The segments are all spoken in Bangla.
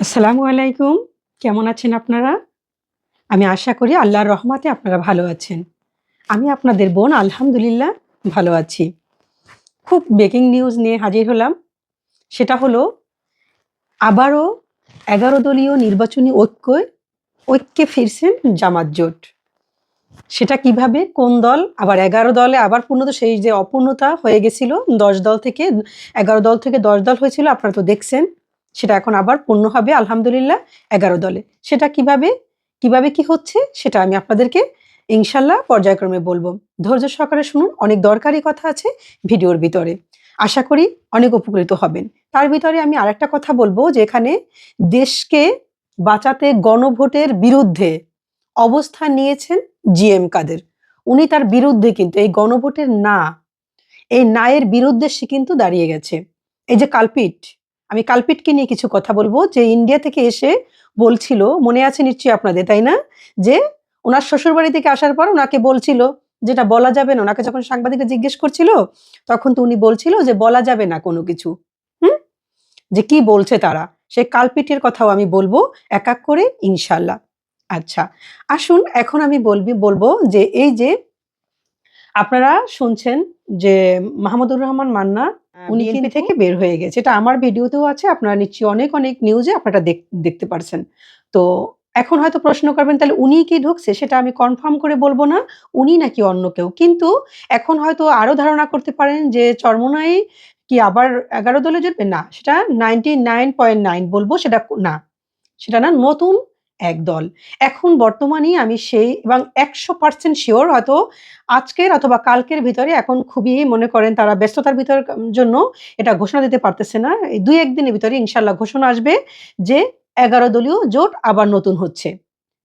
আসসালামু আলাইকুম। কেমন আছেন আপনারা? আমি আশা করি আল্লাহর রহমাতে আপনারা ভালো আছেন। আমি আপনাদের বোন, আলহামদুলিল্লাহ, ভালো আছি। খুব ব্রেকিং নিউজ নিয়ে হাজির হলাম। সেটা হলো, আবারও এগারো দলীয় নির্বাচনী ঐক্য, ঐক্যে ফিরছেন জামাত জোট। সেটা কীভাবে, কোন দল? আবার এগারো দলে আবার পূর্ণত সেই যে অপূর্ণতা হয়ে গেছিল, দশ দল থেকে, এগারো দল থেকে দশ দল হয়েছিল, আপনারা তো দেখছেন। সেটা এখন আবার পূর্ণ হবে, আলহামদুলিল্লাহ, এগারো দলে। সেটা কীভাবে কীভাবে কি হচ্ছে সেটা আমি আপনাদেরকে ইনশাল্লাহ পর্যায়ক্রমে বলব। ধৈর্য সহকারে শুনুন, অনেক দরকারি কথা আছে ভিডিওর ভিতরে। আশা করি অনেক উপকৃত হবেন। তার ভিতরে আমি আরেকটা কথা বলব যে এখানে দেশকে বাঁচাতে গণভোটের বিরুদ্ধে অবস্থান নিয়েছেন জিএম কাদের। উনি তার বিরুদ্ধে কিন্তু, এই গণভোটের না, এই নায়ের বিরুদ্ধে সে কিন্তু দাঁড়িয়ে গেছে। এই যে কালপিট আমি কালপিটকে নিয়ে কিছু কথা বলব যে ইন্ডিয়া থেকে এসে বলছিল, মনে আছে নিশ্চয়ই আপনাদের, তাই না? যে ওনার শ্বশুরবাড়ি থেকে আসার পর ওনাকে বলছিল, যেটা বলা যাবে না, ওনাকে যখন সাংবাদিকরা জিজ্ঞেস করছিল, তখন তো উনি বলছিল যে বলা যাবে না কোনো কিছু। হুম? যে কি বলছে তারা? সেই কালপিটের কথাও আমি বলব এক এক করে ইনশাল্লাহ আচ্ছা আসুন এখন আমি বলবি, বলব যে এই যে আপনারা শুনছেন যে মাহমুদুর রহমান মান্না উনি বিএনপি থেকে? বের হয়ে গেছে। এটা আমার ভিডিওতেও আছে আপনারা নিশ্চয়ই অনেক অনেক নিউজে আপনারা দেখ- দেখতে পারছেন। তো এখন হয়তো প্রশ্ন করবেন তাহলে উনি কি ঢুকছে? সেটা আমি কনফার্ম করে বলব না উনি নাকি অন্য কেউ। কিন্তু এখন হয়তো আরও ধারণা করতে পারেন যে চরমোনাই কি আবার এগারো দলে জুটবে না সেটা নাইনটি নাইন পয়েন্ট নাইন বলব সেটা না। সেটা না নতুন এক দল। এখন বর্তমানে আমি সেই এবং একশো পার্সেন্ট শিওর হয়তো আজকের অথবা কালকের ভিতরে এখন খুবই মনে করেন তারা ব্যস্ততার ভিতর জন্য এটা ঘোষণা দিতে পারতেছে না। এই দুই একদিনের ভিতরে ইনশাল্লাহ ঘোষণা আসবে যে এগারো দলীয় জোট আবার নতুন হচ্ছে।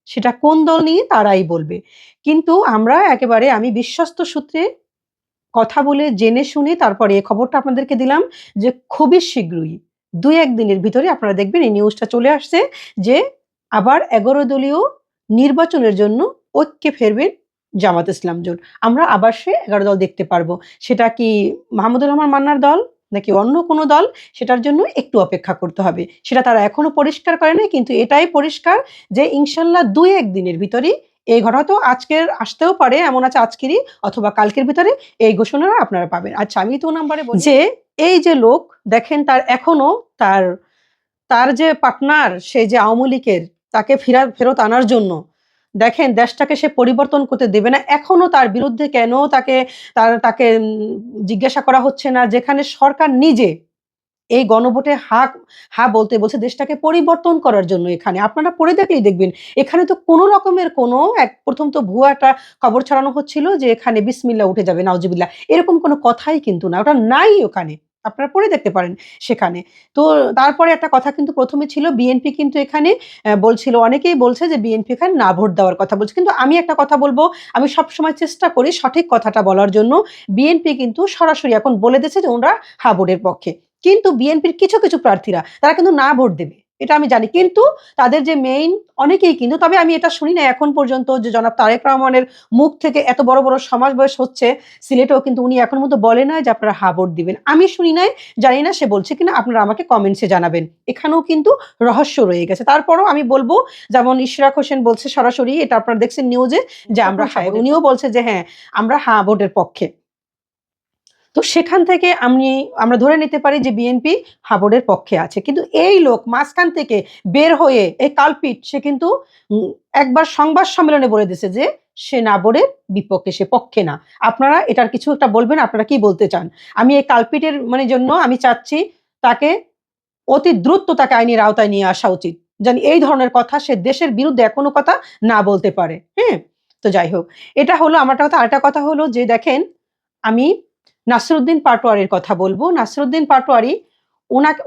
সেটা কোন দল নিয়ে তারাই বলবে। কিন্তু আমরা একেবারে আমি বিশ্বস্ত সূত্রে কথা বলে, জেনে শুনে তারপরে এই খবরটা আপনাদেরকে দিলাম যে খুবই শীঘ্রই দুই একদিনের ভিতরে আপনারা দেখবেন এই নিউজটা চলে আসছে যে আবার এগারো দলীয় নির্বাচনের জন্য ঐক্যে ফেরবেন জামাত ইসলাম জোট। আমরা আবার সে এগারো দল দেখতে পারব। সেটা কি মাহমুদুর রহমান মান্নার দল নাকি অন্য কোনো দল? সেটার জন্য একটু অপেক্ষা করতে হবে। সেটা তারা এখনও পরিষ্কার করে নাই কিন্তু এটাই পরিষ্কার যে ইনশাল্লাহ দুই একদিনের ভিতরেই এই ঘটনা তো আজকের আসতেও পারে এমন আছে আজকেরই অথবা কালকের ভিতরে এই ঘোষণা আপনারা পাবেন। আচ্ছা আমি তো নাম্বারে যে এই যে লোক দেখেন তার এখনও তার তার যে পার্টনার সে যে আওয়ামী লীগের তাকে ফেরা, ফেরত আনার জন্য। দেখেন, দেশটাকে সে পরিবর্তন করতে দেবে না। এখনও তার বিরুদ্ধে কেন তাকে, তার, তাকে জিজ্ঞাসা করা হচ্ছে না? যেখানে সরকার নিজে এই গণভোটে হা হা বলতে বলছে দেশটাকে পরিবর্তন করার জন্য এখানে। আপনারা পড়ে দেখলেই দেখবেন, এখানে তো কোনো রকমের কোনো এক, প্রথম তো ভুয়া একটা খবর ছড়ানো হচ্ছিল যে এখানে বিসমিল্লা উঠে যাবে নাউজিবিল্লা এরকম কোনো কথাই কিন্তু না, ওটা নাই ওখানে। আপনারা পড়ে দেখতে পারেন সেখানে। তো তারপরে একটা কথা কিন্তু প্রথমে ছিল বিএনপি কিন্তু এখানে বলছিল, অনেকেই বলছে যে বিএনপি এখানে না ভোট দেওয়ার কথা বলছে। কিন্তু আমি একটা কথা বলব, আমি সব সময় চেষ্টা করি সঠিক কথাটা বলার জন্য। বিএনপি কিন্তু সরাসরি এখন বলে দিয়েছে যে ওনারা হা ভোটের পক্ষে। কিন্তু বিএনপির কিছু কিছু প্রার্থীরা, তারা কিন্তু না ভোট দেবে। এটা আমি জানি। কিন্তু তাদের যে মেইন অনেকেই কিন্তু তবে আমি এটা শুনি না এখন পর্যন্ত যে জনাব তারেক রহমানের মুখ থেকে এত বড় বড় সমাজ বয়স হচ্ছে সিলেটেও কিন্তু উনি এখন মতো বলে না যে আপনারা হা ভোট দিবেন। আমি শুনি নাই জানি না সে বলছে কিনা আপনারা আমাকে কমেন্টসে জানাবেন। এখানেও কিন্তু রহস্য রয়ে গেছে। তারপরও আমি বলব যেমন ইশরাক হোসেন বলছে সরাসরি এটা আপনারা দেখছেন নিউজে যে আমরা উনিও বলছে যে হ্যাঁ আমরা ভোটের পক্ষে। তো সেখান থেকে আমি, আমরা ধরে নিতে পারি যে বিএনপি হাবড়ের পক্ষে আছে। কিন্তু এই লোক মাঝখান থেকে বের হয়ে এই কালপিট, সে কিন্তু একবার সংবাদ সম্মেলনে বলে দিয়েছে যে সে নাবরের বিপক্ষে, সে পক্ষে না। আপনারা এটার কিছু একটা বলবেন, আপনারা কি বলতে চান? আমি এই কালপিটের মানে জন্য আমি চাচ্ছি তাকে অতি দ্রুত তাকে আইনের আওতায় নিয়ে আসা উচিত। জানি এই ধরনের কথা সে দেশের বিরুদ্ধে কোনো কথা না বলতে পারে। হ্যাঁ তো যাই হোক, এটা হলো আমারটা কথা। আরেকটা কথা হলো যে দেখেন, আমি নাসরুদ্দিন পাটোয়ারির কথা বলব। নাসরুদ্দিন পাটোয়ারি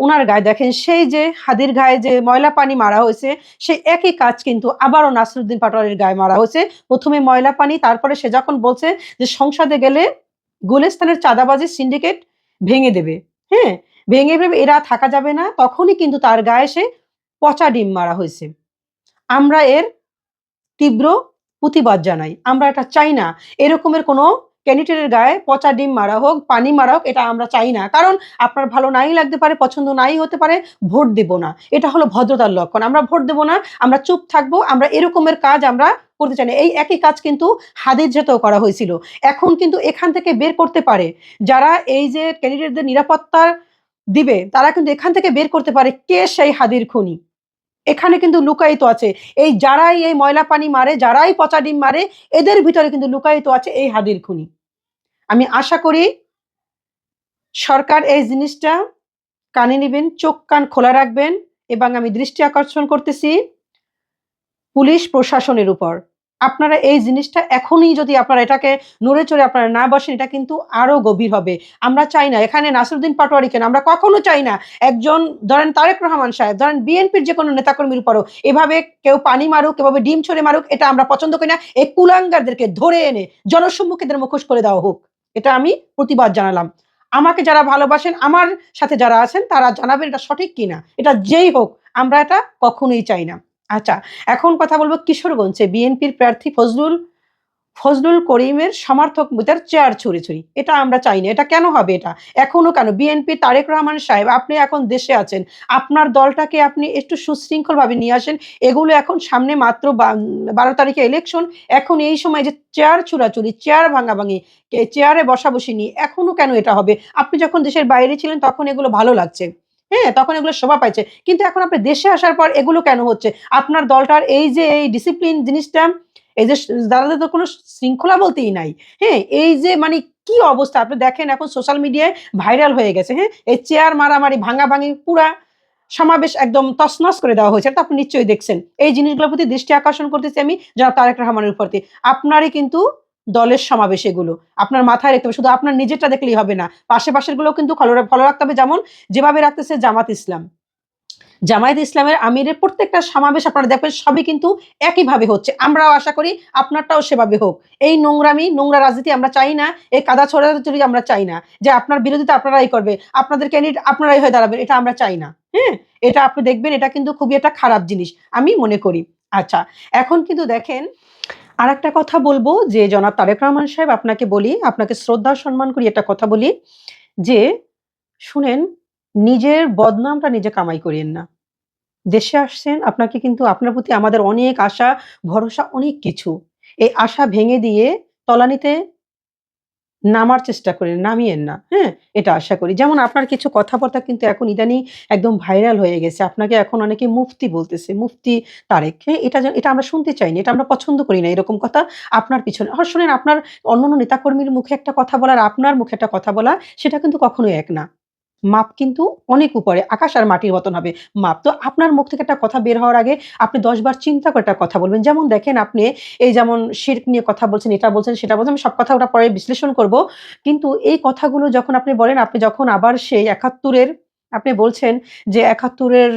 ওনার গায়ে দেখেন, সেই যে হাদির গায়ে যে ময়লা পানি মারা হয়েছে, সেই একই কাজ কিন্তু আবারও নাসরুদ্দিন পাটোয়ারির গায়ে মারা হয়েছে। প্রথমে ময়লা পানি, তারপরে সে যখন বলছে যে সংসদে গেলে গুলিস্তানের চাঁদাবাজি সিন্ডিকেট ভেঙে দেবে। হ্যাঁ ভেঙে দেবে, এরা থাকা যাবে না, তখনই কিন্তু তার গায়ে সে পচা ডিম মারা হয়েছে। আমরা এর তীব্র প্রতিবাদ জানাই। আমরা এটা চাই না। এরকমের কোনো ক্যান্ডিডেটের গায়ে পচা ডিম মারা হোক, পানি মারা হোক, এটা আমরা চাই না। কারণ আপনার ভালো নাই লাগতে পারে, পছন্দ নাই হতে পারে, ভোট দেব না। এটা হলো ভদ্রতার লক্ষণ। আমরা ভোট দেব না, আমরা চুপ থাকব, আমরা এরকমের কাজ আমরা করতে চাই না। এই একই কাজ কিন্তু হাদির যেতেও করা হয়েছিল। এখন কিন্তু এখান থেকে বের করতে পারে। যারা এই যে ক্যান্ডিডেটদের নিরাপত্তা দিবে, তারা কিন্তু এখান থেকে বের করতে পারে কে সেই হাদির খুনি। এখানে কিন্তু লুকায়িত আছে। এই যারাই এই ময়লা পানি মারে, যারাই পচা ডিম মারে, এদের ভিতরে কিন্তু লুকায়িত আছে এই হাদির খুনি। আমি আশা করি সরকার এই জিনিসটা কানে নেবেন, চোখ কান খোলা রাখবেন এবং আমি দৃষ্টি আকর্ষণ করতেছি পুলিশ প্রশাসনের উপর। আপনারা এই জিনিসটা এখনই যদি আপনারা এটাকে নড়ে চড়ে আপনারা না বসেন, এটা কিন্তু আরও গভীর হবে। আমরা চাই না, এখানে নাসিরুদ্দিন পাটোয়ারি কেন? আমরা কখনো চাই না একজন, ধরেন তারেক রহমান সাহেব, ধরেন বিএনপির যে কোনো নেতাকর্মীর উপরও এভাবে কেউ পানি মারুক, এভাবে ডিম ছড়ে মারুক, এটা আমরা পছন্দ করি না। এই কুলাঙ্গারদেরকে ধরে এনে জনসম্মুখে এদের মুখোশ করে দেওয়া হোক। এটা আমি প্রতিবাদ জানালাম। আমাকে যারা ভালোবাসেন, আমার সাথে যারা আছেন, তারা জানাবেন এটা সঠিক কিনা। এটা যেই হোক, আমরা এটা কখনোই চাই না। আচ্ছা এখন কথা বলব কিশোরগঞ্জে। বিএনপির প্রার্থী ফজলুল ফজলুল করিমের সমর্থক তার চেয়ার ছুরি ছুরি। এটা আমরা চাই না। এটা কেন হবে এটা? এখনও কেন? বিএনপি তারেক রহমান সাহেব, আপনি এখন দেশে আছেন। আপনার দলটাকে আপনি একটু সুশৃঙ্খলভাবে নিয়ে আসেন। এগুলো এখন সামনে মাত্র বারো তারিখে ইলেকশন এখন এই সময় যে চেয়ার চুরাচুরি চেয়ার ভাঙাভাঙি চেয়ারে বসাবসি নিয়ে এখনও কেন এটা হবে? আপনি যখন দেশের বাইরে ছিলেন, তখন এগুলো ভালো লাগছে। হ্যাঁ তখন এগুলো শোভা পাইছে। কিন্তু এখন আপনি দেশে আসার পর এগুলো কেন হচ্ছে? আপনার দলটার এই যে, এই ডিসিপ্লিন জিনিসটা এই যে দাদাদের তো কোনো শৃঙ্খলা বলতেই নাই। হ্যাঁ এই যে মানে কি অবস্থা? আপনি দেখেন এখন সোশ্যাল মিডিয়ায় ভাইরাল হয়ে গেছে হ্যাঁ? এই চেয়ার মারামারি, ভাঙাভাঙি পুরা সমাবেশ একদম তছনছ করে দেওয়া হয়েছে, এটা আপনি নিশ্চয়ই দেখছেন। এই জিনিসগুলোর প্রতি দৃষ্টি আকর্ষণ করতেছি আমি যারা তারেক রহমানের প্রতি আপনারই কিন্তু দলের সমাবেশ এগুলো। আপনার মাথায় রাখতে হবে, শুধু আপনার নিজেরটা দেখলেই হবে না। পাশে পাশেরগুলো কিন্তু ফলো রাখতে হবে, যেমন যেভাবে রাখতেছে জামাত ইসলাম। জামায়াত ইসলামের আমিরের প্রত্যেকটা সমাবেশ আপনারা দেখবেন, সবই কিন্তু একইভাবে হচ্ছে। আমরাও আশা করি আপনারটাও সেভাবে হোক। এই নোংরামি, নোংরা রাজনীতি আমরা চাই না, এই কাদা ছড়াছড়ি আমরা চাই না। যে আপনার বিরোধিতা আপনারাই করবে, আপনাদের ক্যান্ডিডেট আপনারাই হয়ে দাঁড়াবেন, এটা আমরা চাই না। হ্যাঁ? এটা আপনি দেখবেন, এটা কিন্তু খুবই একটা খারাপ জিনিস, আমি মনে করি। আচ্ছা এখন কিন্তু দেখেন আর একটা কথা বলব, যে জনাব তারেক রহমান সাহেব আপনাকে বলি, আপনাকে শ্রদ্ধা, সম্মান করি একটা কথা বলি, যে শুনেন নিজের বদনামটা নিজে কামাই করিয়েন না। দেশে আসছেন, আপনাকে কিন্তু আপনার প্রতি আমাদের অনেক আশা, ভরসা অনেক কিছু। এই আশা ভেঙে দিয়ে তলানিতে নামার চেষ্টা করেন, নামিয়েন না। হ্যাঁ এটা আশা করি। যেমন আপনার কিছু কথাবার্তা কিন্তু এখন ইদানিং একদম ভাইরাল হয়ে গেছে। আপনাকে এখন অনেকে মুফতি বলতেছে, মুফতি তারেক। হ্যাঁ এটা এটা আমরা শুনতে চাই না এটা আমরা পছন্দ করি না এরকম কথা আপনার পিছনে। আর শোনেন, আপনার অন্য অন্য নেতাকর্মীর মুখে একটা কথা বলার, আপনার মুখে একটা কথা বলা, সেটা কিন্তু কখনোই এক না। মাপ কিন্তু অনেক উপরে, আকাশ আর মাটির মতন হবে মাপ। তো আপনার মুখ থেকে একটা কথা বের হওয়ার আগে আপনি দশবার চিন্তা করে একটা কথা বলবেন। যেমন দেখেন আপনি এই যেমন শির্ক নিয়ে কথা বলছেন, এটা বলছেন, সেটা বলছেন, আমি সব কথা ওটা পরে বিশ্লেষণ করব। কিন্তু এই কথাগুলো যখন আপনি বলেন, আপনি যখন আবার সেই একাত্তরের, আপনি বলছেন যে একাত্তরের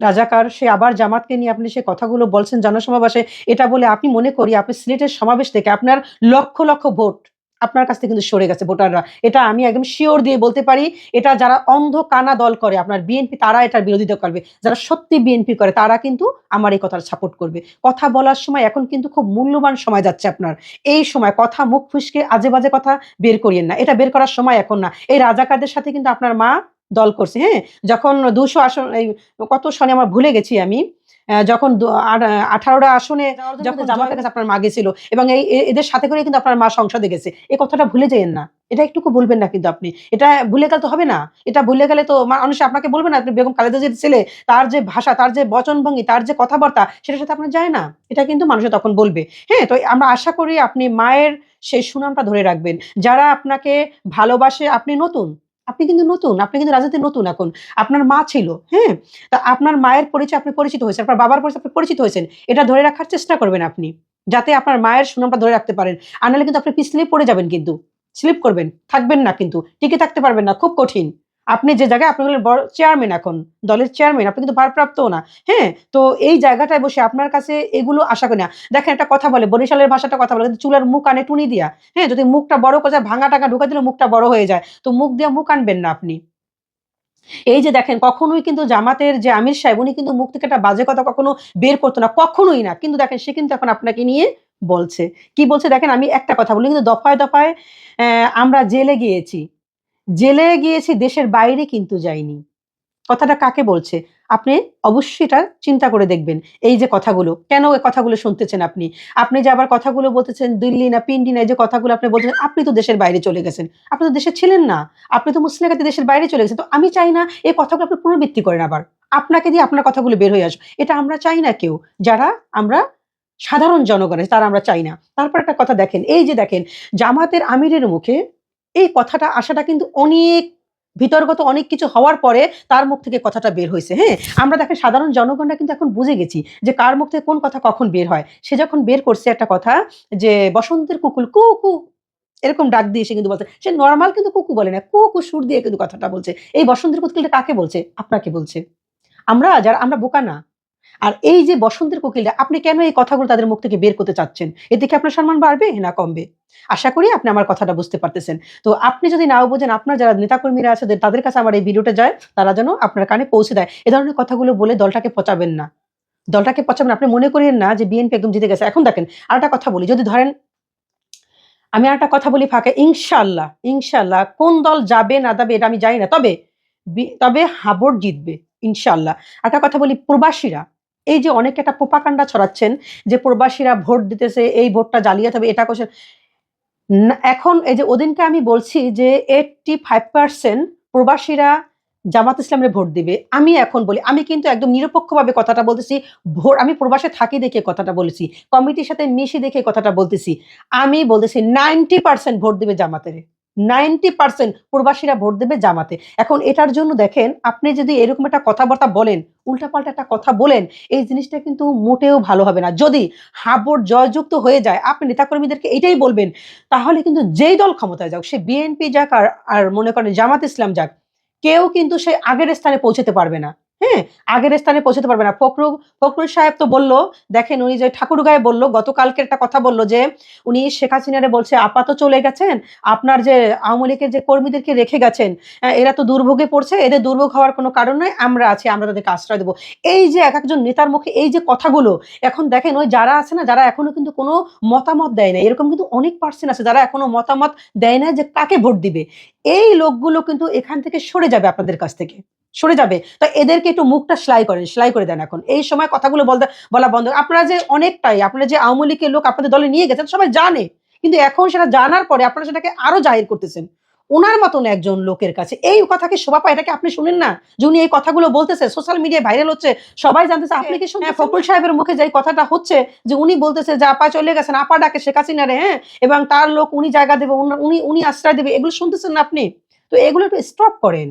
রাজাকার, সে আবার জামাতকে নিয়ে আপনি সে কথাগুলো বলছেন, জনসমাবেশে, এটা বলে আপনি মনে করি আপনি সিলেটের সমাবেশ থেকে আপনার লক্ষ লক্ষ ভোট আপনার কাছ থেকে কিন্তু সরে গেছে ভোটাররা। এটা আমি একদম শিওর দিয়ে বলতে পারি, এটা যারা অন্ধ কানা দল করে, আপনার বিএনপি তারা এটার বিরোধিতা করবে। যারা সত্যি বিএনপি করে, তারা কিন্তু আমার এই কথার সাপোর্ট করবে। কথা বলার সময় এখন কিন্তু খুব মূল্যবান সময় যাচ্ছে আপনার। এই সময় কথা মুখ ফুসকে আজে বাজে কথা বের করিয়েন না। এটা বের করার সময় এখন না। এই রাজাকারদের সাথে কিন্তু আপনার মা দল করছে হ্যাঁ? যখন দুশো আসন কত সনে আমার ভুলে গেছি আমি। যখন আঠারোটা আসনে যখন জামাতের কাছে আপনার মা গেছিল এবং এই এদের সাথে করে কিন্তু আপনার মা সংসদে গেছে। এই কথাটা ভুলে যেয়েন না। এটা একটুকু বলবেন না কিন্তু আপনি। এটা ভুলে গেলে তো হবে না। এটা ভুলে গেলে তো মানুষ আপনাকে বলবে না আপনি বেগম খালেদা জিয়ার ছেলে তার যে ভাষা তার যে বচনভঙ্গি তার যে কথাবার্তা সেটার সাথে আপনার যায় না। এটা কিন্তু মানুষে তখন বলবে। হ্যাঁ তো আমরা আশা করি আপনি মায়ের সেই সুনামটা ধরে রাখবেন। যারা আপনাকে ভালোবাসে আপনি নতুন। আপনি কিন্তু নতুন, আপনি কিন্তু রাজনীতি নতুন এখন। আপনার মা ছিল হ্যাঁ? তা আপনার মায়ের পরিচয় আপনি পরিচিত হয়েছেন, আপনার বাবার পরিচয় আপনি পরিচিত হয়েছেন। এটা ধরে রাখার চেষ্টা করবেন আপনি, যাতে আপনার মায়ের সুনামটা ধরে রাখতে পারেন। আর নাহলে কিন্তু আপনি পিছলে পড়ে যাবেন কিন্তু। স্লিপ করবেন, থাকবেন না কিন্তু, টিকে থাকতে পারবেন না, খুব কঠিন। আপনি যে জায়গায়, আপনি হলেন বড় চেয়ারম্যান এখন, দলের চেয়ারম্যান আপনি কিন্তু ভারপ্রাপ্ত না হ্যাঁ? তো এই জায়গাটায় বসে আপনার কাছে এগুলো আশা করি না। দেখেন একটা কথা বলে, বরিশালের ভাষাটা কথা বলে, কিন্তু চুলার মুখ আনে টুনি দিয়া হ্যাঁ? যদি মুখটা বড় করে ভাঙা টাকা ঢুকে দিলে মুখটা বড় হয়ে যায়, তো মুখ দিয়ে মুখ আনবেন না আপনি। এই যে দেখেন, কখনোই কিন্তু জামাতের যে আমির সাহেব, উনি কিন্তু মুখ থেকে একটা বাজে কথা কখনো বের করতো না, কখনোই না। কিন্তু দেখেন, সে কিন্তু এখন আপনাকে নিয়ে বলছে। কি বলছে? দেখেন, আমি একটা কথা বলি, কিন্তু দফায় দফায় আমরা জেলে গিয়েছি। জেলে গিয়েছি দেশের বাইরে কিন্তু যাইনি। কথাটা কাকে বলছে? আপনি অবশ্যই এটা চিন্তা করে দেখবেন এই যে কথাগুলো। কেন এই কথাগুলো শুনতেছেন আপনি? আপনি যে আবার কথাগুলো বলতেছেন দিল্লি না পিন্ডি না যে কথাগুলো আপনি বলতেছেন আপনি তো দেশের বাইরে চলে গেছেন। আপনি তো দেশে ছিলেন না। আপনি তো মুসলিম দেশের বাইরে চলে গেছেন। তো আমি চাই না এই কথাগুলো আপনি পুনরাবৃত্তি করেন আবার। আপনাকে দিয়ে আপনার কথাগুলো বের হয়ে আসবে। এটা আমরা চাই না কেউ। যারা আমরা সাধারণ জনগণ আছে, তারা আমরা চাই না। তারপর একটা কথা দেখেন এই যে দেখেন জামাতের আমিরের মুখে এই কথাটা আসাটা কিন্তু অনেক ভিতরগত অনেক কিছু হওয়ার পরে তার মুখ থেকে কথাটা বের হয়েছে হ্যাঁ? আমরা দেখেন সাধারণ জনগণরা কিন্তু এখন বুঝে গেছি যে কার মুখ থেকে কোন কথা কখন বের হয়। সে যখন বের করছে একটা কথা যে বসন্তের কুকুল কু কু, এরকম ডাক দিয়ে সে কিন্তু বলছে। সে নর্মাল কিন্তু কুকু বলে না, কু কু, সুর দিয়ে কিন্তু কথাটা বলছে। এই বসন্তের কুকুলটা কাকে বলছে? আপনাকে বলছে। আমরা, যারা, আমরা বোকা না। আর এই যে বসন্তের কোকিলটা, আপনি কেন এই কথাগুলো তাদের মুখ থেকে বের করতে চাচ্ছেন? এতে কি আপনার সম্মান বাড়বে না কমবে? আশা করি আপনি আমার কথাটা বুঝতে পারতেছেন। তো আপনি যদি নাও বোঝেন, আপনার যারা নেতাকর্মীরা আছে তাদের কাছে আমার এই ভিডিওটা যায়, তারা যেন আপনার কানে পৌঁছে দেয়। এ ধরনের কথাগুলো বলে দলটাকে পচাবেন না। দলটাকে পচাবেন আপনি মনে করেন না যে বিএনপি একদম জিতে গেছে। এখন দেখেন আর একটা কথা বলি। যদি ধরেন, আমি আর একটা কথা বলি ফাঁকে ইনশাল্লাহ ইনশাল্লাহ কোন দল যাবে না যাবে এটা আমি জানি না। তবে তবে হাবর জিতবে ইনশাল্লাহ একটা কথা বলি, প্রবাসীরা। এই যে অনেকে একটা পোপাকাণ্ডা ছড়াচ্ছেন যে প্রবাসীরা ভোট দিতেছে, এই ভোটটা জালিয়াত হবে এটা করছে এখন এই যে ওদিনকে আমি বলছি যে এইটটি ফাইভ পার্সেন্ট প্রবাসীরা জামাত ইসলামের ভোট দিবে। আমি এখন বলি, আমি কিন্তু একদম নিরপেক্ষভাবে কথাটা বলতেছি, ভোট, আমি প্রবাসে থাকি দেখে কথাটা বলেছি, কমিটির সাথে মিশি দেখে কথাটা বলতেছি। আমি বলতেছি নাইনটি পার্সেন্ট ভোট দিবে জামাতের। নাইনটি পার্সেন্ট প্রবাসীরা ভোট দেবে জামাতে। এখন এটার জন্য দেখেন, আপনি যদি এরকম একটা কথাবার্তা বলেন, উল্টাপাল্টা একটা কথা বলেন, এই জিনিসটা কিন্তু মোটেও ভালো হবে না। যদি হাবর জয়যুক্ত হয়ে যায়, আপনি নেতাকর্মীদেরকে এটাই বলবেন, তাহলে কিন্তু যেই দল ক্ষমতায় যাক, সে বিএনপি যাক আর আর মনে করেন জামাত ইসলাম যাক, কেউ কিন্তু সে আগের স্থানে পৌঁছতে পারবে না। হ্যাঁ আগের স্থানে পৌঁছতে পারবে না। ফখরু ফখরুল সাহেব তো বলল, দেখেন উনি যে ঠাকুরগাঁয়ে বলল, গতকালকে একটা কথা বলল যে, উনি শেখ হাসিনারে বলছে আপাত চলে গেছেন, আপনার যে আওয়ামী লীগের যে কর্মীদেরকে রেখে গেছেন এরা তো দুর্ভোগে পড়ছে, এদের দুর্ভোগ হওয়ার কোনো কারণ নয় আমরা আছি, আমরা তাদেরকে আশ্রয় দেবো। এই যে এক একজন নেতার মুখে এই যে কথাগুলো, এখন দেখেন ওই যারা আছে না, যারা এখনও কিন্তু কোনো মতামত দেয় না, এরকম কিন্তু অনেক পার্সেন্ট আছে যারা এখনও মতামত দেয় না যে কাকে ভোট দিবে। এই লোকগুলো কিন্তু এখান থেকে সরে যাবে আপনাদের কাছ থেকে। সরে যাবে। তো এদেরকে একটু মুখটা সেলাই করেন সেলাই করে দেন এখন। এই সময় কথাগুলো বলতে বলা বন্ধ। আপনারা যে অনেকটাই আপনারা যে আওয়ামী লীগের লোক আপনাদের দলে নিয়ে গেছেন সবাই জানে। কিন্তু এখন সেটা জানার পরে আপনারা সেটাকে আরও জাহির করতেছেন। ওনার মতন একজন লোকের কাছে এই কথাকে শোভা পায় এটাকে আপনি শুনেন না? যে উনি এই কথাগুলো বলতেছে সোশ্যাল মিডিয়ায় ভাইরাল হচ্ছে সবাই জানতেছে আপনি কি শুনে ফকুল সাহেবের মুখে যে কথাটা হচ্ছে যে উনি বলতেছে যে আপা চলে গেছেন আপা ডাকে শেখ হাসিনা রে হ্যাঁ? এবং তার লোক উনি জায়গা দেবে উনি- উনি উনি আশ্রয় দেবে এগুলো শুনতেছেন না আপনি? তো এগুলো একটু স্টপ করেন।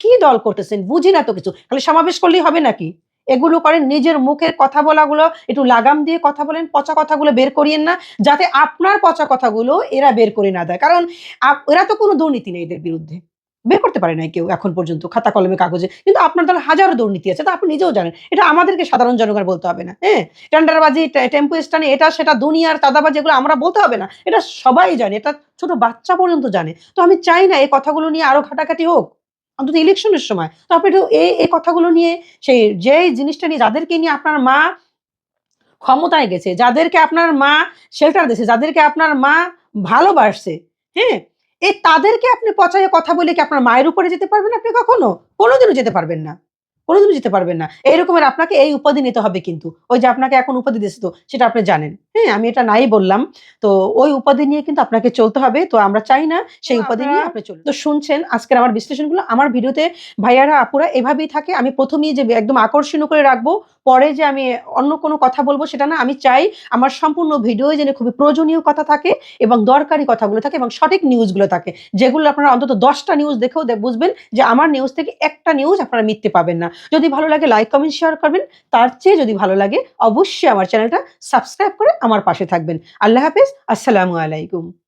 কি দল করতেছেন? বুঝি না তো কিছু। খালি সমাবেশ করলেই হবে নাকি? এগুলো করেন, নিজের মুখের কথা বলাগুলো, একটু লাগাম দিয়ে কথা বলেন, পচা কথাগুলো বের করিয়েন না, যাতে আপনার পচা কথাগুলো এরা বের করে না দেয়। কারণ এরা তো কোনো দুর্নীতি নেই এদের বিরুদ্ধে। বের করতে পারে না কেউ এখন পর্যন্ত খাতা কলমে, কাগজে। কিন্তু আপনার দলে হাজারো দুর্নীতি আছে, তা আপনি নিজেও জানেন। এটা আমাদেরকে সাধারণ জনগণ বলতে হবে না হ্যাঁ? টেন্ডারবাজি টেম্পো স্টানে এটা, সেটা, দুনিয়ার চাঁদাবাজি, এগুলো আমরা বলতে হবে না। এটা সবাই জানে, এটা ছোট বাচ্চা পর্যন্ত জানে। তো আমি চাই না এই কথাগুলো নিয়ে আরও ঘাটাঘাটি হোক। অন্তত ইলেকশনের সময়। তো আপনি এই এই কথাগুলো নিয়ে সেই যে জিনিসটা নিয়ে যাদেরকে নিয়ে আপনার মা ক্ষমতায় গেছে, যাদেরকে আপনার মা শেল্টার দিয়েছে, যাদেরকে আপনার মা ভালোবাসছে হ্যাঁ? এই তাদেরকে আপনি পচাইয়ে কথা বলে কি আপনার মায়ের উপরে যেতে পারবেন আপনি কখনো? কোনোদিনও যেতে পারবেন না। কোনোদিনও যেতে পারবেন না। এইরকমের আপনাকে এই উপাধি নিতে হবে কিন্তু। ওই যে আপনাকে এখন উপাধি দিয়েছে তো, সেটা আপনি জানেন। হ্যাঁ আমি এটা নাই বললাম। তো ওই উপাধি নিয়ে কিন্তু আপনাকে চলতে হবে। তো আমরা চাই না সেই উপাধি নিয়ে আপনি চলুন। তো শুনছেন আজকের আমার বিশ্লেষণগুলো আমার ভিডিওতে ভাইয়ারা আপুরা এভাবেই থাকে। আমি প্রথমেই যে একদম আকর্ষণীয় করে রাখব পরে যে আমি অন্য কোনো কথা বলব সেটা না আমি চাই আমার সম্পূর্ণ ভিডিও যেন খুবই প্রয়োজনীয় কথা থাকে এবং দরকারি কথাগুলো থাকে এবং সঠিক নিউজগুলো থাকে। যেগুলো আপনারা অন্তত দশটা নিউজ দেখেও বুঝবেন যে আমার নিউজ থেকে একটা নিউজ আপনারা মিথ্যে পাবেন না। যদি ভালো লাগে লাইক কমেন্ট শেয়ার করবেন। তার চেয়ে যদি ভালো লাগে অবশ্যই আমার চ্যানেলটা সাবস্ক্রাইব করে আমার পাশে থাকবেন। আল্লাহ হাফিজ। আসসালামু আলাইকুম।